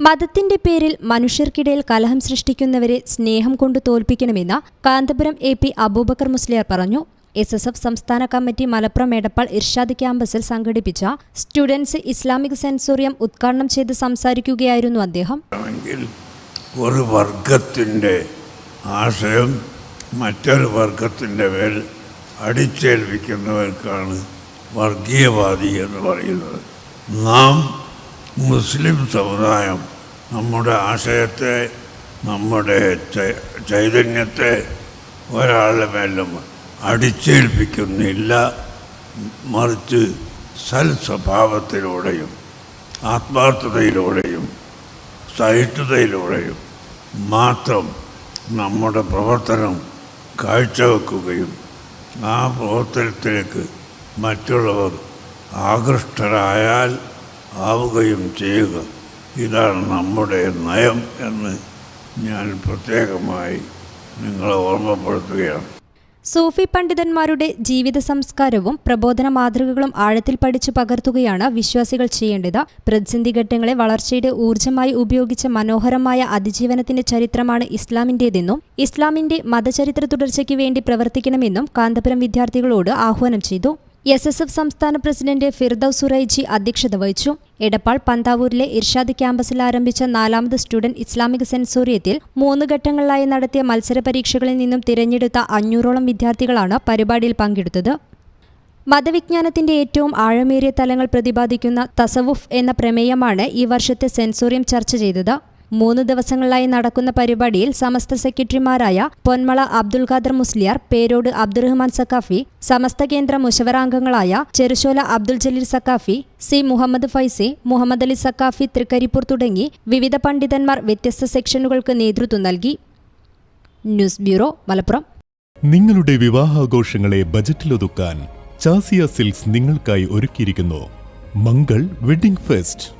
മതത്തിന്റെ പേരിൽ മനുഷ്യർക്കിടയിൽ കലഹം സൃഷ്ടിക്കുന്നവരെ സ്നേഹം കൊണ്ട് തോൽപ്പിക്കണമെന്ന് കാന്തപുരം എ പി അബൂബക്കർ മുസ്ലിയാർ പറഞ്ഞു. എസ് എസ് എഫ് സംസ്ഥാന കമ്മിറ്റി മലപ്പുറം എടപ്പാൾ ഇർഷാദ് ക്യാമ്പസിൽ സംഘടിപ്പിച്ച സ്റ്റുഡൻസ് ഇസ്ലാമിക് സെൻസോറിയം ഉദ്ഘാടനം ചെയ്ത് സംസാരിക്കുകയായിരുന്നു അദ്ദേഹം. ഒരു വർഗത്തിന്റെ ആശയം മറ്റൊരു വർഗത്തിന്റെ മേൽ അടിച്ചേൽപ്പിക്കുന്നവർക്കാണ് വർഗീയവാദി എന്ന് പറയുന്നത്. നാം മുസ്ലിം സമുദായം നമ്മുടെ ആശയത്തെ നമ്മുടെ ചൈതന്യത്തെ ഒരാളുടെ മേലും അടിച്ചേൽപ്പിക്കുന്നില്ല. മറിച്ച് സൽസ്വഭാവത്തിലൂടെയും ആത്മാർത്ഥതയിലൂടെയും സഹിഷ്ണുതയിലൂടെയും മാത്രം നമ്മുടെ പ്രവർത്തനം കാഴ്ചവെക്കുകയും ആ പ്രവർത്തനത്തിലേക്ക് മറ്റുള്ളവർ ആകൃഷ്ടരായാൽ ആവുകയും ചെയ്യുക ഇതാണ് നമ്മുടെ നയം എന്ന് ഞാൻ പ്രത്യേകമായി നിങ്ങളെ ഓർമ്മപ്പെടുത്തുകയാണ്. സൂഫി പണ്ഡിതന്മാരുടെ ജീവിത സംസ്കാരവും പ്രബോധന മാതൃകകളും ആഴത്തിൽ പഠിച്ചു പകർത്തുകയാണ് വിശ്വാസികൾ ചെയ്യേണ്ടത്. പ്രതിസന്ധി ഘട്ടങ്ങളെ വളർച്ചയുടെ ഊർജമായി ഉപയോഗിച്ച മനോഹരമായ അതിജീവനത്തിന്റെ ചരിത്രമാണ് ഇസ്ലാമിന്റേതെന്നും ഇസ്ലാമിന്റെ മതചരിത്ര തുടർച്ചയ്ക്ക് വേണ്ടി പ്രവർത്തിക്കണമെന്നും കാന്തപുരം വിദ്യാർത്ഥികളോട് ആഹ്വാനം ചെയ്തു. എസ് എസ് എഫ് സംസ്ഥാന പ്രസിഡന്റ് ഫിർദൌസ് സുറൈജി അധ്യക്ഷത വഹിച്ചു. എടപ്പാൾ പന്താവൂരിലെ ഇർഷാദ് ക്യാമ്പസിൽ ആരംഭിച്ച നാലാമത് സ്റ്റുഡന്റ് ഇസ്ലാമിക് സെൻസോറിയത്തിൽ മൂന്ന് ഘട്ടങ്ങളിലായി നടത്തിയ മത്സര പരീക്ഷകളിൽ നിന്നും തിരഞ്ഞെടുത്ത അഞ്ഞൂറോളം വിദ്യാർത്ഥികളാണ് പരിപാടിയിൽ പങ്കെടുത്തത്. മതവിജ്ഞാനത്തിന്റെ ഏറ്റവും ആഴമേറിയ തലങ്ങൾ പ്രതിപാദിക്കുന്ന തസവുഫ് എന്ന പ്രമേയമാണ് ഈ വർഷത്തെ സെൻസോറിയം ചർച്ച ചെയ്തത്. മൂന്ന് ദിവസങ്ങളിലായി നടക്കുന്ന പരിപാടിയിൽ സമസ്ത സെക്രട്ടറിമാരായ പൊന്മള അബ്ദുൽ ഖാദർ മുസ്ലിയാർ പേരോട് അബ്ദുറഹ്മാൻ സക്കാഫി സമസ്ത കേന്ദ്ര മുഷവരാംഗങ്ങളായ ചെറുശോല അബ്ദുൽ ജലീൽ സക്കാഫി സി മുഹമ്മദ് ഫൈസി മുഹമ്മദ് അലി സക്കാഫി തൃക്കരിപ്പൂർ തുടങ്ങി വിവിധ പണ്ഡിതന്മാർ വ്യത്യസ്ത സെക്ഷനുകൾക്ക് നേതൃത്വം നൽകി. News bureau Malappuram. നിങ്ങളുടെ വിവാഹാഘോഷങ്ങളെ ബജറ്റിലൊതുക്കാൻ ചാസിയ സിൽക്സ് നിങ്ങൾക്കായി ഒരുക്കിയിരിക്കുന്നു. Mangal wedding fest.